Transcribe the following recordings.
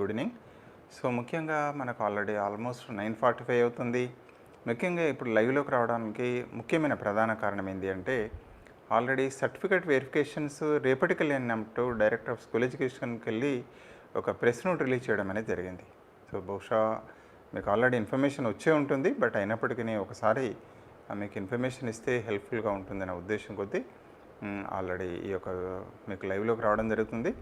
Good evening so ముఖ్యంగా మనకు already almost nine forty five అవుతుంది. ముఖ్యంగా ఇప్పుడు లైవ్లోకి రావడానికి ముఖ్యమైన ప్రధాన కారణం ఏంటి అంటే ఆల్రెడీ సర్టిఫికేట్ వెరిఫికేషన్స్ రేపటికి వెళ్ళినట్టు డైరెక్టర్ ఆఫ్ స్కూల్ ఎడ్యుకేషన్కి వెళ్ళి ఒక ప్రెస్ నోట్ రిలీజ్ చేయడం అనేది జరిగింది. సో బహుశా మీకు ఆల్రెడీ ఇన్ఫర్మేషన్ వచ్చే ఉంటుంది బట్ అయినప్పటికీ ఒకసారి మీకు ఇన్ఫర్మేషన్ ఇస్తే హెల్ప్ఫుల్గా ఉంటుందనే ఉద్దేశం కొద్దీ ఆల్రెడీ ఈ యొక్క మీకు లైవ్లోకి రావడం జరుగుతుంది.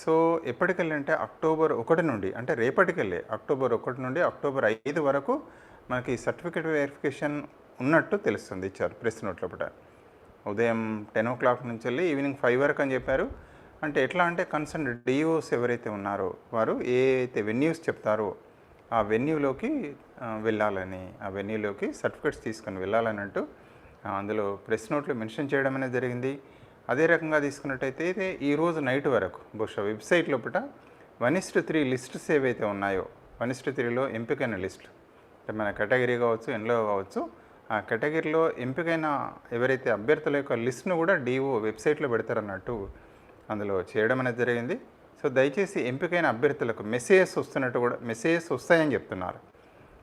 సో ఎప్పటికెళ్ళి అంటే అక్టోబర్ ఒకటి నుండి అంటే రేపటికెళ్ళి అక్టోబర్ ఒకటి నుండి అక్టోబర్ ఐదు వరకు మనకి సర్టిఫికేట్ వెరిఫికేషన్ ఉన్నట్టు తెలుస్తుంది ఇచ్చారు ప్రెస్ నోట్ లోపల ఉదయం టెన్ ఓ క్లాక్ నుంచి వెళ్ళి ఈవినింగ్ ఫైవ్ వరకు అని చెప్పారు. అంటే ఎట్లా అంటే కన్సర్న్ డిఓస్ ఎవరైతే ఉన్నారో వారు ఏ అయితే వెన్యూస్ చెప్తారో ఆ వెన్యూలోకి వెళ్ళాలని ఆ వెన్యూలోకి సర్టిఫికేట్స్ తీసుకొని వెళ్ళాలని అంటూ అందులో ప్రెస్ నోట్లు మెన్షన్ చేయడం అనేది జరిగింది. అదే రకంగా తీసుకున్నట్టయితే ఇది ఈరోజు నైట్ వరకు. బహుశా వెబ్సైట్ లోపల వన్ ఇస్ట్ త్రీ లిస్ట్స్ ఏవైతే ఉన్నాయో వన్ ఇస్ట్ త్రీలో ఎంపికైన లిస్ట్. అంటే మన కేటగిరీ కావచ్చు ఎన్లో కావచ్చు ఆ కేటగిరీలో ఎంపికైన ఎవరైతే అభ్యర్థుల యొక్క లిస్ట్ను కూడా డిఓ వెబ్సైట్లో పెడతారన్నట్టు అందులో చేయడం అనేది జరిగింది. సో దయచేసి ఎంపికైన అభ్యర్థులకు మెసేజెస్ వస్తున్నట్టు కూడా మెసేజెస్ వస్తాయని చెప్తున్నారు.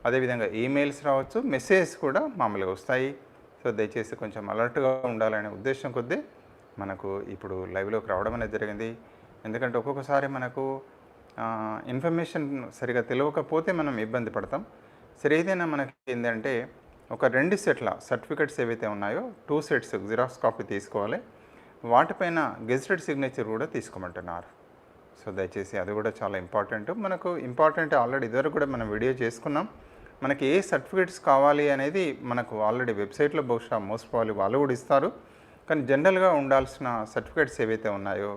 అదేవిధంగా ఈమెయిల్స్ రావచ్చు మెసేజెస్ కూడా మామూలుగా వస్తాయి. సో దయచేసి కొంచెం అలర్ట్గా ఉండాలనే ఉద్దేశం కొద్దీ మనకు ఇప్పుడు లైవ్లోకి రావడం అనేది జరిగింది. ఎందుకంటే ఒక్కొక్కసారి మనకు ఇన్ఫర్మేషన్ సరిగా తెలియకపోతే మనం ఇబ్బంది పడతాం. సరే ఏదైనా మనకి ఏంటంటే ఒక రెండు సెట్ల సర్టిఫికెట్స్ ఏవైతే ఉన్నాయో టూ సెట్స్ జిరాక్స్ కాపీ తీసుకోవాలి. వాటిపైన గెజిటెడ్ సిగ్నేచర్ కూడా తీసుకోమంటున్నారు. సో దయచేసి అది కూడా చాలా ఇంపార్టెంట్. మనకు ఇంపార్టెంట్ ఆల్రెడీ ఇదివరకు కూడా మనం వీడియో చేసుకున్నాం. మనకి ఏ సర్టిఫికేట్స్ కావాలి అనేది మనకు ఆల్రెడీ వెబ్సైట్లో బహుశా మోస్ట్ ప్రాబ్లీ వాళ్ళు కూడా ఇస్తారు. కానీ జనరల్గా ఉండాల్సిన సర్టిఫికేట్స్ ఏవైతే ఉన్నాయో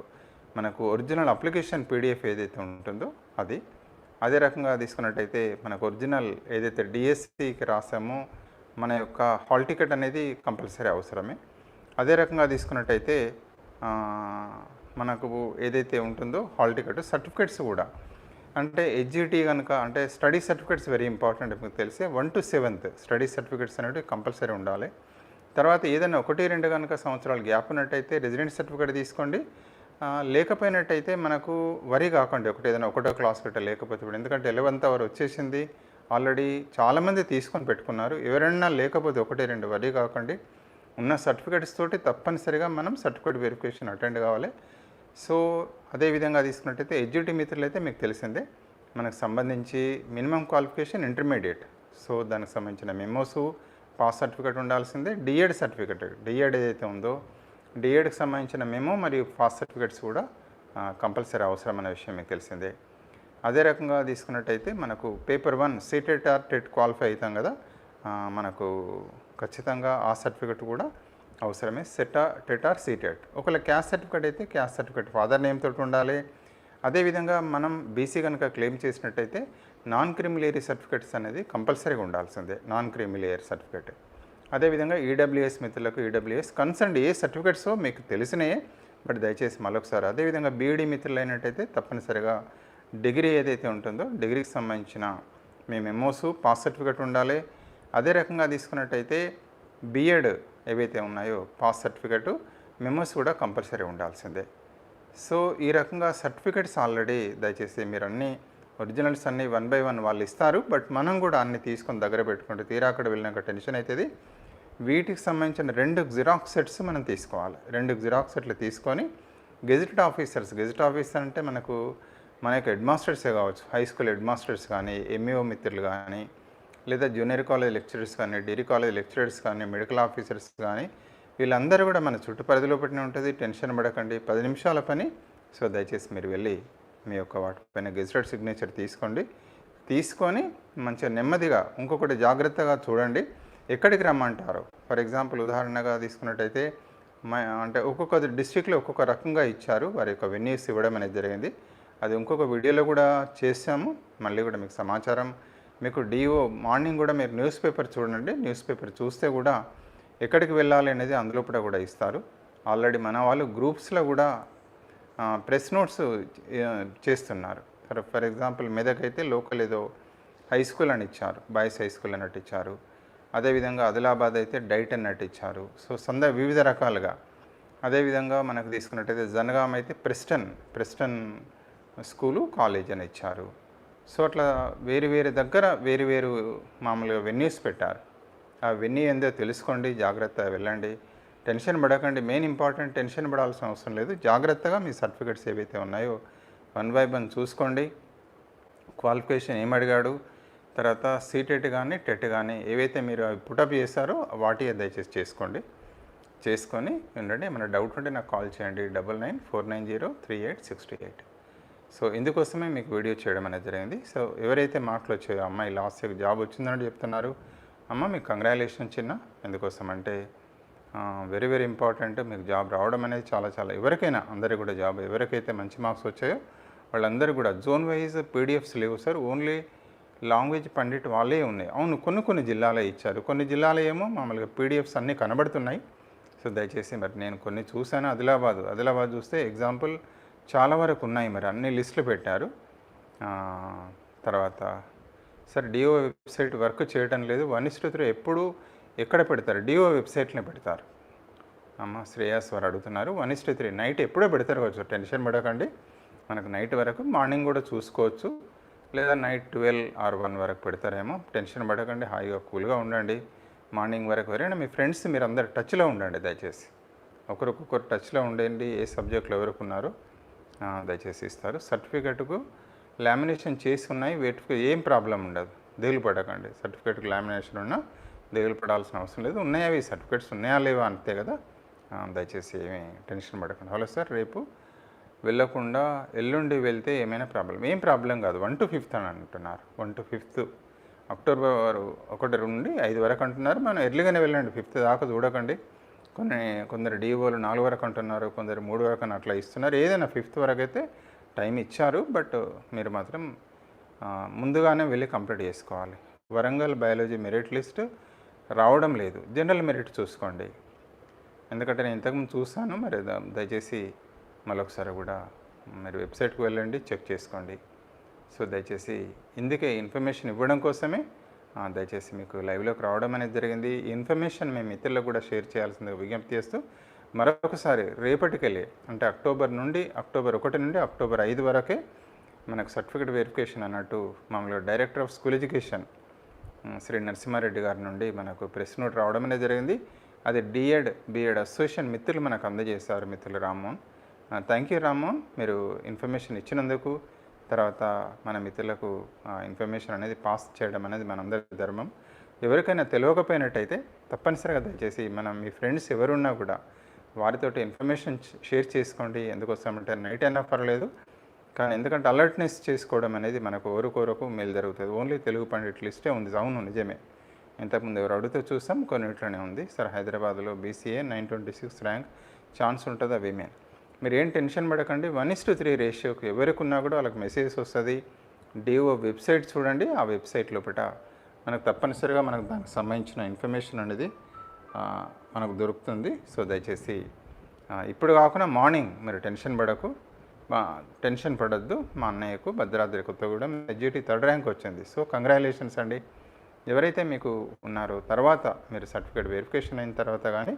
మనకు ఒరిజినల్ అప్లికేషన్ పీడిఎఫ్ ఏదైతే ఉంటుందో అది అదే రకంగా తీసుకున్నట్టయితే మనకు ఒరిజినల్ ఏదైతే డిఎస్సికి రాసామో మన యొక్క హాల్ టికెట్ అనేది కంపల్సరీ అవసరమే. అదే రకంగా తీసుకున్నట్టయితే మనకు ఏదైతే ఉంటుందో హాల్ టికెట్ సర్టిఫికేట్స్ కూడా. అంటే హెచ్జిటి కనుక అంటే స్టడీ సర్టిఫికేట్స్ వెరీ ఇంపార్టెంట్ మీకు తెలిసి one to seventh study certificates అనేవి కంపల్సరీ ఉండాలి. తర్వాత ఏదైనా ఒకటి రెండు కనుక సంవత్సరాలు గ్యాప్ ఉన్నట్టయితే రెసిడెంట్ సర్టిఫికేట్ తీసుకోండి. లేకపోయినట్టయితే మనకు వరి కాకండి. ఒకటి ఏదైనా ఒకటో క్లాస్ గట్ట లేకపోతే ఇప్పుడు ఎందుకంటే ఎలవెంత్ అవర్ వచ్చేసింది. ఆల్రెడీ చాలామంది తీసుకొని పెట్టుకున్నారు. ఎవరైనా లేకపోతే ఒకటి రెండు వరి కాకండి. ఉన్న సర్టిఫికేట్స్ తోటి తప్పనిసరిగా మనం సర్టిఫికేట్ వెరిఫికేషన్ అటెండ్ కావాలి. సో అదే విధంగా తీసుకున్నట్టయితే ఎడ్జిటి మిత్రులు అయితే మీకు తెలిసిందే. మనకు సంబంధించి మినిమం క్వాలిఫికేషన్ ఇంటర్మీడియట్. సో దానికి సంబంధించిన మెమోసు పాస్ సర్టిఫికేట్ ఉండాల్సిందే డిఎడ్ సర్టిఫికేట్. డిఎడ్ ఏదైతే ఉందో డిఎడ్కి సంబంధించిన మెమో మరియు పాస్ సర్టిఫికేట్స్ కూడా కంపల్సరీ అవసరం అనే విషయం మీకు తెలిసిందే. అదే రకంగా తీసుకున్నట్టయితే మనకు paper one CTET or TET qualify అవుతాం కదా మనకు ఖచ్చితంగా ఆ సర్టిఫికెట్ కూడా అవసరమే. సెటా టెట్ ఆర్ సీటెట్ ఒకవేళ క్యాస్ట్ సర్టిఫికేట్ అయితే క్యాస్ట్ సర్టిఫికేట్ ఫాదర్ నేమ్ తోటి ఉండాలి. అదేవిధంగా మనం బీసీ కనుక క్లెయిమ్ చేసినట్టయితే నాన్ క్రిమిలేయరీ సర్టిఫికేట్స్ అనేది కంపల్సరీగా ఉండాల్సిందే నాన్ క్రిమిలేయర్ సర్టిఫికేట్ అదేవిధంగా ఈడబ్ల్యూఎస్ మిత్రులకు ఈడబ్ల్యూఎస్ కన్సర్న్ ఏ సర్టిఫికేట్సో మీకు తెలిసినాయే బట్ దయచేసి మరొకసారి అదేవిధంగా బీఈడీ మిత్రులు అయినట్టయితే తప్పనిసరిగా డిగ్రీ ఏదైతే ఉంటుందో డిగ్రీకి సంబంధించిన మీ మెమోస్ పాస్ సర్టిఫికేట్ ఉండాలి. అదే రకంగా తీసుకున్నట్టయితే బీఎడ్ ఏవైతే ఉన్నాయో పాస్ సర్టిఫికేటు మెమోస్ కూడా కంపల్సరీ ఉండాల్సిందే. సో ఈ రకంగా సర్టిఫికేట్స్ ఆల్రెడీ దయచేసి మీరు అన్నీ ఒరిజినల్స్ అన్నీ వన్ బై వన్ వాళ్ళు ఇస్తారు బట్ మనం కూడా అన్ని తీసుకొని దగ్గర పెట్టుకుంటే తీరా అక్కడ వెళ్ళినాక టెన్షన్ అవుతుంది వీటికి సంబంధించిన రెండు జిరాక్స్ సెట్స్ మనం తీసుకోవాలి. రెండు జిరాక్స్ సెట్లు తీసుకొని గెజిటెడ్ ఆఫీసర్స్ గెజిట్ ఆఫీసర్ అంటే మనకు మన యొక్క హెడ్ మాస్టర్సే కావచ్చు హై స్కూల్ హెడ్ మాస్టర్స్ కానీ ఎంఈఓ మిత్రులు కానీ లేదా జూనియర్ కాలేజ్ లెక్చరర్స్ కానీ డిగ్రీ కాలేజ్ లెక్చరర్స్ కానీ మెడికల్ ఆఫీసర్స్ కానీ వీళ్ళందరూ కూడా మన చుట్టూ పరిధిలో పెట్టిన ఉంటుంది. టెన్షన్ పడకండి. పది నిమిషాల పని. సో దయచేసి మీరు వెళ్ళి మీ యొక్క వాటిపైన గెజిటెడ్ సిగ్నేచర్ తీసుకోండి. తీసుకొని మంచిగా నెమ్మదిగా ఇంకొకటి జాగ్రత్తగా చూడండి. ఎక్కడికి రమ్మంటారు? ఫర్ ఎగ్జాంపుల్ ఉదాహరణగా తీసుకున్నట్టయితే మా అంటే ఒక్కొక్క డిస్టిక్లో ఒక్కొక్క రకంగా ఇచ్చారు. వారి యొక్క వెన్యూస్ ఇవ్వడం అనేది జరిగింది. అది ఇంకొక వీడియోలో కూడా చేసాము మళ్ళీ కూడా మీకు సమాచారం మీకు డిఓ మార్నింగ్ కూడా మీరు న్యూస్ పేపర్ చూడండి. న్యూస్ పేపర్ చూస్తే కూడా ఎక్కడికి వెళ్ళాలి అనేది అందులో కూడా ఇస్తారు. ఆల్రెడీ మన వాళ్ళు గ్రూప్స్లో కూడా ప్రెస్ నోట్స్ చేస్తున్నారు. ఫర్ ఫర్ ఎగ్జాంపుల్ మెదక్ అయితే లోకల్ ఏదో హై స్కూల్ అని ఇచ్చారు బాయ్స్ హై స్కూల్ అన్నట్టు ఇచ్చారు. అదేవిధంగా ఆదిలాబాద్ అయితే డైట్ అన్నట్టు ఇచ్చారు. సో సంద వివిధ రకాలుగా. అదేవిధంగా మనకు తీసుకున్నట్టయితే జనగాం అయితే ప్రెస్టన్ ప్రెస్టన్ స్కూలు కాలేజ్ అని ఇచ్చారు. సో అట్లా వేరు వేరు దగ్గర వేరు వేరు మామూలుగా వెన్యూస్ పెట్టారు. ఆ వెన్యూ ఏందో తెలుసుకోండి జాగ్రత్తగా వెళ్ళండి. టెన్షన్ పడకండి. మెయిన్ ఇంపార్టెంట్ టెన్షన్ పడాల్సిన అవసరం లేదు. జాగ్రత్తగా మీ సర్టిఫికెట్స్ ఏవైతే ఉన్నాయో వన్ బై వన్ చూసుకోండి. క్వాలిఫికేషన్ ఏమడిగాడు అడిగాడు? తర్వాత సీటెట్ కానీ టెట్ కానీ ఏవైతే మీరు పుటప్ చేశారో వాటి దయచేసి చేసుకోండి. చేసుకొని ఉండండి ఏమైనా డౌట్ ఉంటే నాకు కాల్ చేయండి. Double nine four nine zero three eight sixty eight. So ఇందుకోసమే మీకు వీడియో చేయడం అనేది జరిగింది. సో ఎవరైతే మాటలు వచ్చాయో అమ్మాయి లాస్ట్ ఇయర్ జాబ్ వచ్చిందని చెప్తున్నారు. అమ్మ మీకు కంగ్రాచులేషన్ చిన్న. ఎందుకోసం అంటే వెరీ వెరీ ఇంపార్టెంట్ మీకు జాబ్ రావడం అనేది చాలా చాలా ఎవరికైనా అందరికీ కూడా జాబ్ ఎవరికైతే మంచి మార్క్స్ వచ్చాయో వాళ్ళందరూ కూడా జోన్ వైజ్ పీడిఎఫ్స్ లేవు సార్ ఓన్లీ లాంగ్వేజ్ పండిట్ వాళ్ళే ఉన్నాయి. అవును కొన్ని కొన్ని జిల్లాలే ఇచ్చారు. కొన్ని జిల్లాలో ఏమో మామూలుగా పీడిఎఫ్స్ అన్నీ కనబడుతున్నాయి. సో దయచేసి మరి నేను కొన్ని చూశాను. ఆదిలాబాద్ ఆదిలాబాద్ చూస్తే ఎగ్జాంపుల్ చాలా వరకు ఉన్నాయి మరి. అన్ని లిస్టులు పెట్టారు. తర్వాత సార్ డిఓ వెబ్సైట్ వర్క్ చేయడం లేదు. వన్ ఇస్ త్రీ ఎప్పుడు ఎక్కడ పెడతారు? డిఓ వెబ్సైట్ని పెడతారు. అమ్మ శ్రేయాస్ వారు అడుగుతున్నారు. వన్ ఇస్ త్రీ నైట్ ఎప్పుడో పెడతారు కావచ్చు. టెన్షన్ పడకండి. మనకు నైట్ వరకు మార్నింగ్ కూడా చూసుకోవచ్చు. లేదా నైట్ ట్వెల్వ్ ఆర్ వన్ వరకు పెడతారేమో. టెన్షన్ పడకండి. హాయిగా కూల్గా ఉండండి. మార్నింగ్ వరకు ఎవరైనా మీ ఫ్రెండ్స్ మీరు అందరు టచ్లో ఉండండి దయచేసి. ఒకరికొకరు టచ్లో ఉండండి. ఏ సబ్జెక్టులు ఎవరికి ఉన్నారో? దయచేసి ఇస్తారు. సర్టిఫికెట్కు లామినేషన్ చేసి ఉన్నాయి. వేటికి ఏం ప్రాబ్లం ఉండదు. దిగులు పడకండి. సర్టిఫికెట్కి లామినేషన్ ఉన్నా దిగులు పడాల్సిన అవసరం లేదు. ఉన్నాయా అవి? సర్టిఫికేట్స్ ఉన్నాయా? లేవా? అంతే కదా. దయచేసి ఏమీ టెన్షన్ పడకండి. హలో సార్ రేపు వెళ్ళకుండా ఎల్లుండి వెళ్తే ఏమైనా ప్రాబ్లం? ఏం ప్రాబ్లం కాదు. వన్ టు ఫిఫ్త్ అని అంటున్నారు. One to fifth. అక్టోబర్ ఒకటి నుండి ఐదు వరకు అంటున్నారు. మనం ఎర్లీగానే వెళ్ళండి. ఫిఫ్త్ దాకా చూడకండి. కొన్ని కొందరు డిఓలు నాలుగు వరకు అంటున్నారు. కొందరు మూడు వరకు అని అట్లా ఇస్తున్నారు. ఏదైనా ఫిఫ్త్ వరకు అయితే టైం ఇచ్చారు. బట్ మీరు మాత్రం ముందుగానే వెళ్ళి కంప్లీట్ చేసుకోవాలి. వరంగల్ బయాలజీ మెరిట్ లిస్ట్ రావడం లేదు. జనరల్ మెరిట్ చూసుకోండి. ఎందుకంటే నేను ఇంతకుముందు చూస్తాను మరి ద- దయచేసి మరొకసారి కూడా మీరు వెబ్సైట్కి వెళ్ళండి చెక్ చేసుకోండి. సో దయచేసి ఇందుకే ఇన్ఫర్మేషన్ ఇవ్వడం కోసమే దయచేసి మీకు లైవ్లోకి రావడం అనేది జరిగింది. ఈ ఇన్ఫర్మేషన్ మేము ఇతరులకు కూడా షేర్ చేయాల్సిందిగా విజ్ఞప్తి చేస్తూ మరొకసారి రేపటికెళ్ళి అంటే అక్టోబర్ నుండి అక్టోబర్ ఒకటి నుండి అక్టోబర్ ఐదు వరకే మనకు సర్టిఫికేట్ వెరిఫికేషన్ అన్నట్టు మామూలుగా director of school education Shri Narasimha Reddy గారి నుండి మనకు ప్రెస్ నోట్ రావడం అనేది జరిగింది. అది డిఎడ్ బిఎడ్ అసోసియేషన్ మిత్రులు మనకు అందజేశారు మిత్రులు రామ్మోహన్. Thank you Rammohan. మీరు ఇన్ఫర్మేషన్ ఇచ్చినందుకు తర్వాత మన మిత్రులకు ఇన్ఫర్మేషన్ అనేది పాస్ చేయడం అనేది మనందరి ధర్మం. ఎవరికైనా తెలియకపోయినట్టయితే తప్పనిసరిగా దయచేసి మనం మీ ఫ్రెండ్స్ ఎవరున్నా కూడా వారితోటి ఇన్ఫర్మేషన్ షేర్ చేసుకోండి. ఎందుకోసమంటే నైట్ అయినా పర్లేదు కానీ ఎందుకంటే అలర్ట్నెస్ చేసుకోవడం అనేది మనకు ఓరుకోరకు మేలు జరుగుతుంది. ఓన్లీ తెలుగు పండిట్ లిస్టే ఉంది. అవును నిజమే. ఇంతకుముందు ఎవరు అడిగితే చూసాం కొన్నిట్లోనే ఉంది. సార్ హైదరాబాద్లో BCA nine twenty six rank chance ఉంటుందా విమెన్ మీరు ఏం టెన్షన్ పడకండి. వన్ ఇస్ టు త్రీ రేషియోకి ఎవరికి ఉన్నా కూడా వాళ్ళకి మెసేజ్ వస్తుంది. డిఓ వెబ్సైట్ చూడండి ఆ వెబ్సైట్ లోపల మనకు తప్పనిసరిగా మనకు దానికి సంబంధించిన ఇన్ఫర్మేషన్ అనేది మనకు దొరుకుతుంది. సో దయచేసి ఇప్పుడు కాకుండా మార్నింగ్ మీరు టెన్షన్ పడకు. టెన్షన్ పడద్దు. మా అన్నయ్యకు Bhadradri Kothagudem SGT third rank వచ్చింది. సో కంగ్రాచులేషన్స్ అండి. ఎవరైతే మీకు ఉన్నారో తర్వాత మీరు సర్టిఫికేట్ వెరిఫికేషన్ అయిన తర్వాత కానీ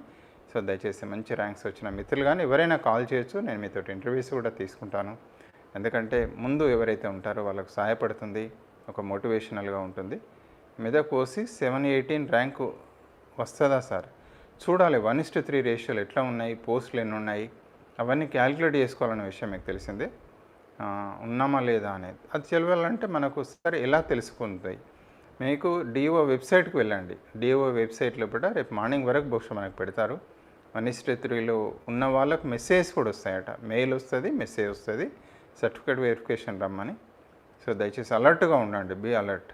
సో దయచేసి మంచి ర్యాంక్స్ వచ్చిన మిత్రులు కానీ ఎవరైనా కాల్ చేయొచ్చు. నేను మీతో ఇంటర్వ్యూస్ కూడా తీసుకుంటాను. ఎందుకంటే ముందు ఎవరైతే ఉంటారో వాళ్ళకు సహాయపడుతుంది. ఒక మోటివేషనల్గా ఉంటుంది. Medak OC seven eighteen rank వస్తుందా సార్? చూడాలి. వన్ ఇస్టు త్రీ రేషియోలు ఎట్లా ఉన్నాయి? పోస్టులు ఎన్ని ఉన్నాయి? అవన్నీ క్యాలిక్యులేట్ చేసుకోవాలనే విషయం మీకు తెలిసిందే. ఉన్నామా లేదా అనేది. అది తెలియాలంటే మనకు సరే ఎలా తెలుసుకుంటాయి మీకు డిఓ వెబ్సైట్కి వెళ్ళండి. డిఓ వెబ్సైట్లో కూడా రేపు మార్నింగ్ వరకు బహుశా మనకు పెడతారు. వన్ త్రీలో ఉన్న వాళ్ళకు మెసేజ్ కూడా వస్తాయట. మెయిల్ వస్తుంది మెసేజ్ వస్తుంది. సర్టిఫికేట్ వెరిఫికేషన్ రమ్మని. సో దయచేసి అలర్ట్గా ఉండండి. Be alert.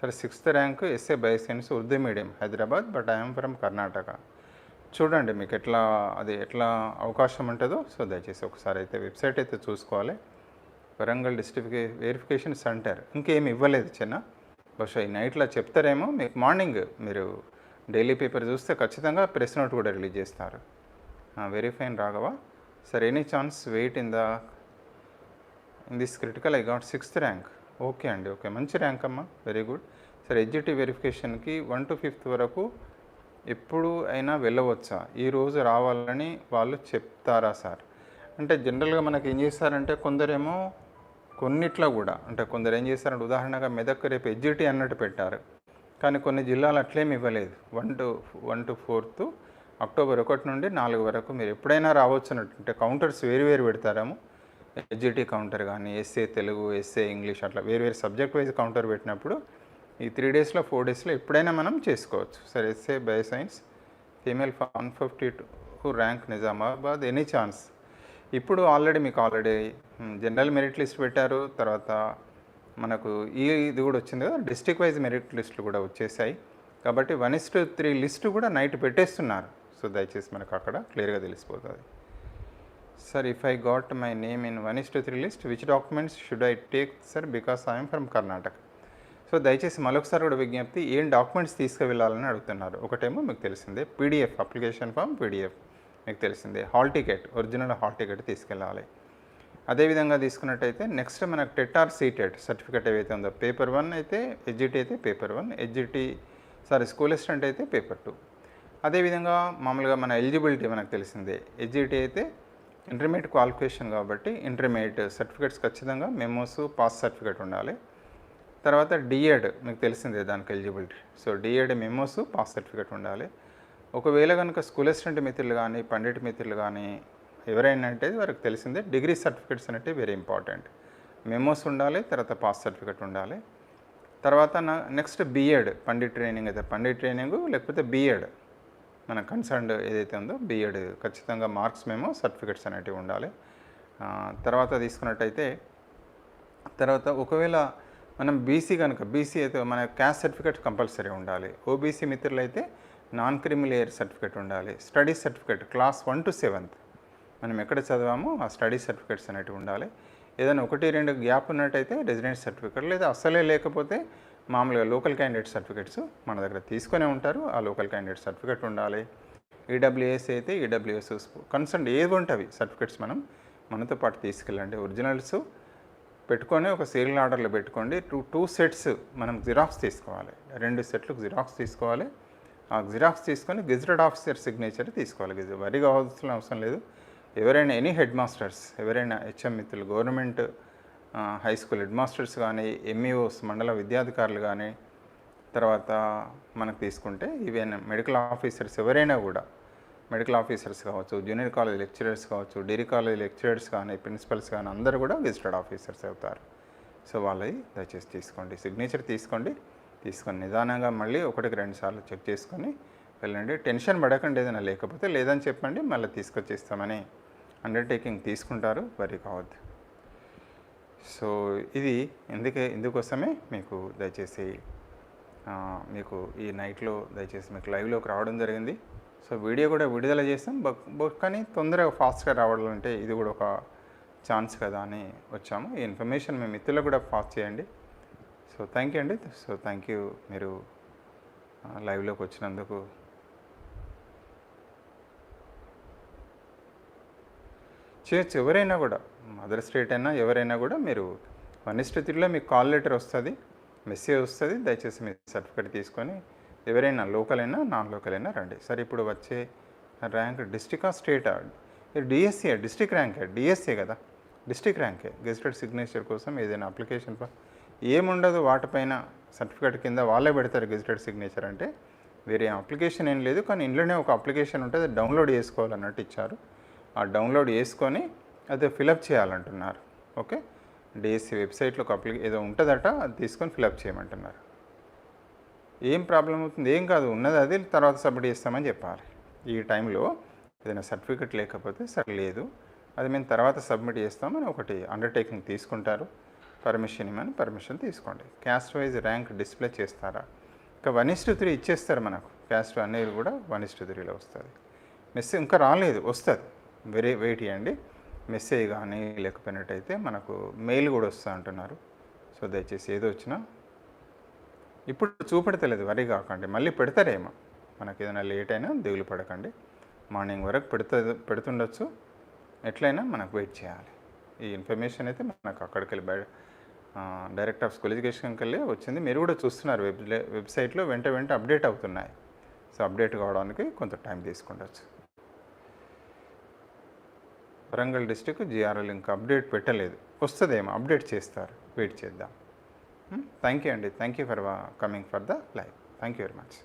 సరే sixth rank SA bioscience Urdu medium Hyderabad but I'm from Karnataka. చూడండి మీకు ఎట్లా అది ఎట్లా అవకాశం ఉంటుందో. సో దయచేసి ఒకసారి అయితే వెబ్సైట్ అయితే చూసుకోవాలి. Warangal district verification centre. ఇంకేమి ఇవ్వలేదు చిన్న. బహుశా ఈ నైట్లో చెప్తారేమో. మీకు మార్నింగ్ మీరు డైలీ పేపర్ చూస్తే ఖచ్చితంగా ప్రెస్ నోట్ కూడా రిలీజ్ చేస్తారు. Very fine Raghava. Sir any chance wait in the in this critical I got sixth rank. Okay అండి ఓకే. మంచి ర్యాంక్ అమ్మా. Very good. సార్ ఎడ్జిటీ వెరిఫికేషన్కి వన్ టు ఫిఫ్త్ వరకు ఎప్పుడు అయినా వెళ్ళవచ్చా? ఈ రోజు రావాలని వాళ్ళు చెప్తారా సార్? అంటే జనరల్గా మనకి ఏం చేస్తారంటే కొందరేమో కొన్నిట్లో కూడా అంటే కొందరు ఏం చేస్తారంటే ఉదాహరణగా మెదక్ రేపు ఎడ్జిటీ అన్నట్టు పెట్టారు. కానీ కొన్ని జిల్లాలు అట్లేమి ఇవ్వలేదు. One to one to fourth October ఒకటి నుండి నాలుగు వరకు మీరు ఎప్పుడైనా రావచ్చు అన్నట్టు. అంటే కౌంటర్స్ వేరు వేరు పెడతారేమో. ఎడ్జిటీ కౌంటర్ కానీ ఎస్ఏ తెలుగు ఎస్ఏ ఇంగ్లీష్ అట్లా వేరు వేరు సబ్జెక్ట్ వైజ్ కౌంటర్ పెట్టినప్పుడు ఈ త్రీ డేస్లో ఫోర్ డేస్లో ఎప్పుడైనా మనం చేసుకోవచ్చు. Sir SA bioscience female one fifty two rank Nizamabad any chance ఇప్పుడు ఆల్రెడీ మీకు ఆల్రెడీ జనరల్ మెరిట్ లిస్ట్ పెట్టారు. తర్వాత మనకు ఈ ఇది కూడా వచ్చింది కదా డిస్టిక్ వైజ్ మెరిట్ లిస్టులు కూడా వచ్చేసాయి. కాబట్టి one is to three list కూడా నైట్ పెట్టేస్తున్నారు. సో దయచేసి మనకు అక్కడ క్లియర్గా తెలిసిపోతుంది. Sir if I got my name in one is to three list which documents should I take sir because I'm from Karnataka so దయచేసి మరొకసారి కూడా విజ్ఞప్తి ఏం డాక్యుమెంట్స్ తీసుకువెళ్ళాలని అడుగుతున్నారు? ఒకటేమో మీకు తెలిసిందే. పీడిఎఫ్ అప్లికేషన్ ఫామ్ పీడిఎఫ్ మీకు తెలిసిందే. Hall ticket original hall ticket తీసుకెళ్ళాలి. అదేవిధంగా తీసుకున్నట్టయితే నెక్స్ట్ మనకు టెటార్ సీటెడ్ సర్టిఫికేట్ ఏవైతే ఉందో పేపర్ వన్ అయితే హెచ్జిటి అయితే paper one SGT sorry school assistant అయితే పేపర్ టూ. అదేవిధంగా మామూలుగా మన ఎలిజిబిలిటీ మనకు తెలిసిందే. హెచ్జిటి అయితే ఇంటర్మీడియట్ క్వాలిఫికేషన్ కాబట్టి ఇంటర్మీడియట్ సర్టిఫికేట్స్ ఖచ్చితంగా మెమోస్ పాస్ సర్టిఫికేట్ ఉండాలి. తర్వాత డిఎడ్ మీకు తెలిసిందే దానికి eligibility so DEd memos pass certificate ఉండాలి. ఒకవేళ కనుక స్కూల్ అసిస్టెంట్ మిత్రులు కానీ పండిట్ మిత్రులు కానీ ఎవరైనా అంటే వారికి తెలిసిందే డిగ్రీ సర్టిఫికేట్స్ అనేవి వెరీ ఇంపార్టెంట్ మెమోస్ ఉండాలి తర్వాత పాస్ సర్టిఫికేట్ ఉండాలి. తర్వాత నా నెక్స్ట్ బీఎడ్ పండిట్ ట్రైనింగ్ అయితే పండిట్ ట్రైనింగ్ లేకపోతే బీఎడ్ మన కన్సర్న్డ్ ఏదైతే ఉందో బీఎడ్ ఖచ్చితంగా మార్క్స్ మేము సర్టిఫికెట్స్ అనేటివి ఉండాలి. తర్వాత తీసుకున్నట్టయితే తర్వాత ఒకవేళ మనం బీసీ కనుక బీసీ అయితే మన క్యాస్ట్ సర్టిఫికేట్ కంపల్సరీ ఉండాలి. ఓబీసీ మిత్రులు అయితే నాన్ క్రిమిలేయర్ సర్టిఫికేట్ ఉండాలి. Study certificate class one to seventh మనం ఎక్కడ చదివామో ఆ స్టడీ సర్టిఫికేట్స్ అనేటివి ఉండాలి. ఏదైనా ఒకటి రెండు గ్యాప్ ఉన్నట్టయితే రెసిడెంట్ సర్టిఫికేట్ లేదా అసలే లేకపోతే మామూలుగా లోకల్ క్యాండిడేట్ సర్టిఫికేట్స్ మన దగ్గర తీసుకునే ఉంటారు. ఆ లోకల్ క్యాండిడేట్ సర్టిఫికేట్ ఉండాలి. ఈడబ్ల్యూఎస్ అయితే ఈడబ్ల్యూఎస్ కన్సర్న్ ఏవి ఉంటవి సర్టిఫికేట్స్ మనం మనతో పాటు తీసుకెళ్ళండి. ఒరిజినల్స్ పెట్టుకొని ఒక సీరియల్ ఆర్డర్లో పెట్టుకోండి. టూ టూ సెట్స్ మనం జిరాక్స్ తీసుకోవాలి. రెండు సెట్లు జిరాక్స్ తీసుకోవాలి. ఆ జిరాక్స్ తీసుకొని గెజిటెడ్ ఆఫీసర్ సిగ్నేచర్ తీసుకోవాలి. గెజ వరి కావాల్సిన అవసరం లేదు. ఎవరైనా ఎనీ హెడ్ మాస్టర్స్ ఎవరైనా హెచ్ఎం మిత్రులు government high school head masters కానీ ఎంఈఓస్ మండల విద్యాధికారులు కానీ తర్వాత మనకు తీసుకుంటే ఈవెన్ మెడికల్ ఆఫీసర్స్ ఎవరైనా కూడా మెడికల్ ఆఫీసర్స్ కావచ్చు జూనియర్ కాలేజ్ లెక్చరర్స్ కావచ్చు డిగ్రీ కాలేజ్ లెక్చరర్స్ కానీ ప్రిన్సిపల్స్ కానీ అందరూ కూడా విజిటెడ్ ఆఫీసర్స్ అవుతారు. సో వాళ్ళది దయచేసి తీసుకోండి సిగ్నేచర్ తీసుకోండి తీసుకొని నిదానంగా మళ్ళీ ఒకటికి రెండు సార్లు చెక్ చేసుకొని వెళ్ళండి. టెన్షన్ పడకండి ఏదైనా లేకపోతే లేదని చెప్పండి మళ్ళీ తీసుకొచ్చేస్తామని. అండర్టేకింగ్ తీసుకుంటారు వరి కావద్దు సో ఇది ఎందుకే ఇందుకోసమే మీకు దయచేసి మీకు ఈ నైట్లో దయచేసి మీకు లైవ్లోకి రావడం జరిగింది. సో వీడియో కూడా విడుదల చేస్తాం. బట్ కానీ తొందరగా ఫాస్ట్గా రావడం అంటే ఇది కూడా ఒక ఛాన్స్ కదా అని వచ్చాము. ఈ ఇన్ఫర్మేషన్ మీ మిత్రులకు కూడా పాస్ చేయండి. సో థ్యాంక్ యూ అండి. సో థ్యాంక్ యూ మీరు లైవ్లోకి వచ్చినందుకు. చేయొచ్చు ఎవరైనా కూడా అదర్ స్టేట్ అయినా ఎవరైనా కూడా మీరు వనిష్ఠితిలో మీకు కాల్ లెటర్ వస్తుంది మెసేజ్ వస్తుంది దయచేసి మీ సర్టిఫికేట్ తీసుకొని ఎవరైనా లోకల్ అయినా నాన్ లోకల్ అయినా రండి. సరే ఇప్పుడు వచ్చే ర్యాంక్ డిస్టికా స్టేటా? డిఎస్సీ డిస్టిక్ ర్యాంకే? డిఎస్సీ కదా. డిస్టిక్ ర్యాంకే. గెజిటెడ్ సిగ్నేచర్ కోసం ఏదైనా అప్లికేషన్ ఏముండదు వాటిపైన సర్టిఫికేట్ కింద వాళ్ళే పెడతారు గెజిటెడ్ సిగ్నేచర్ అంటే. వేరే అప్లికేషన్ ఏం లేదు కానీ ఇంట్లోనే ఒక అప్లికేషన్ ఉంటుంది డౌన్లోడ్ చేసుకోవాలన్నట్టు ఇచ్చారు. ఆ డౌన్లోడ్ చేసుకొని అది ఫిలప్ చేయాలంటున్నారు. ఓకే? డిఎస్సి వెబ్సైట్లో ఒక అప్లికే ఏదో ఉంటుందట అది తీసుకొని ఫిలప్ చేయమంటున్నారు. ఏం ప్రాబ్లం అవుతుంది? ఏం కాదు. ఉన్నది అది తర్వాత సబ్మిట్ చేస్తామని చెప్పాలి. ఈ టైంలో ఏదైనా సర్టిఫికెట్ లేకపోతే సరే లేదు. అది మేము తర్వాత సబ్మిట్ చేస్తామని ఒకటి అండర్టేకింగ్ తీసుకుంటారు. పర్మిషన్ ఇవ్వమని పర్మిషన్ తీసుకోండి. క్యాస్ట్ వైజ్ ర్యాంక్ డిస్ప్లే చేస్తారా? ఇంకా వన్ ఇస్ త్రీ ఇచ్చేస్తారు మనకు. క్యాస్ట్ అనేది కూడా వన్ ఇస్ త్రీలో వస్తుంది. మెసేజ్ ఇంకా రాలేదు. వస్తుంది. వెరీ వెయిట్ చేయండి. మెసేజ్ కానీ లేకపోయినట్టయితే మనకు మెయిల్ కూడా వస్తా అంటున్నారు. సో దయచేసి ఏదో వచ్చినా ఇప్పుడు చూపెడతలేదు వరి కాకండి. మళ్ళీ పెడతారేమో. మనకి ఏదైనా లేట్ అయినా దిగులు పడకండి. మార్నింగ్ వరకు పెడుతు పెడుతుండొచ్చు. ఎట్లయినా మనకు వెయిట్ చేయాలి. ఈ ఇన్ఫర్మేషన్ అయితే మనకు అక్కడికి వెళ్ళి బయట డైరెక్ట్ ఆఫ్ స్కూల్ ఎడ్యుకేషన్కి వెళ్ళి వచ్చింది. మీరు కూడా చూస్తున్నారు వెబ్ వెబ్సైట్లో వెంట వెంట అప్డేట్ అవుతున్నాయి. సో అప్డేట్ కావడానికి కొంత టైం తీసుకుండొచ్చు. వరంగల్ డిస్టిక్ జిఆర్ఎల్ ఇంకా అప్డేట్ పెట్టలేదు. వస్తుందేమో అప్డేట్ చేస్తారు. వెయిట్ చేద్దాం. థ్యాంక్ యూ అండి thank you for coming for the live thank you very much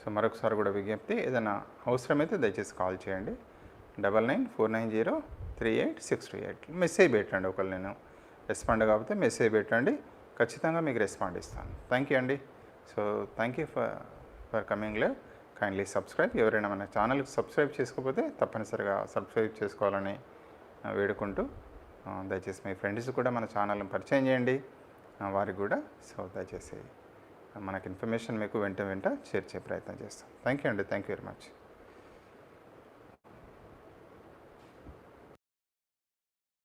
so మరొకసారి కూడా విజ్ఞప్తి ఏదైనా అవసరమైతే దయచేసి కాల్ చేయండి. Double nine four nine zero three eight six two eight message పెట్టండి ఒకళ్ళు నేను. రెస్పాండ్ కాకపోతే మెసేజ్ పెట్టండి. ఖచ్చితంగా మీకు రెస్పాండ్ ఇస్తాను. థ్యాంక్ యూ అండి so thank you for for coming live kindly subscribe ఎవరైనా మన ఛానల్కి సబ్స్క్రైబ్ చేసుకోకపోతే తప్పనిసరిగా సబ్స్క్రైబ్ చేసుకోవాలని వేడుకుంటూ దయచేసి మీ ఫ్రెండ్స్ కూడా మన ఛానల్ని పరిచయం చేయండి. వారికి కూడా సో దయచేసి మనకి ఇన్ఫర్మేషన్ మీకు వెంట వెంట షేర్ చేసే ప్రయత్నం చేస్తాం. థ్యాంక్ యూ అండి. Thank you very much.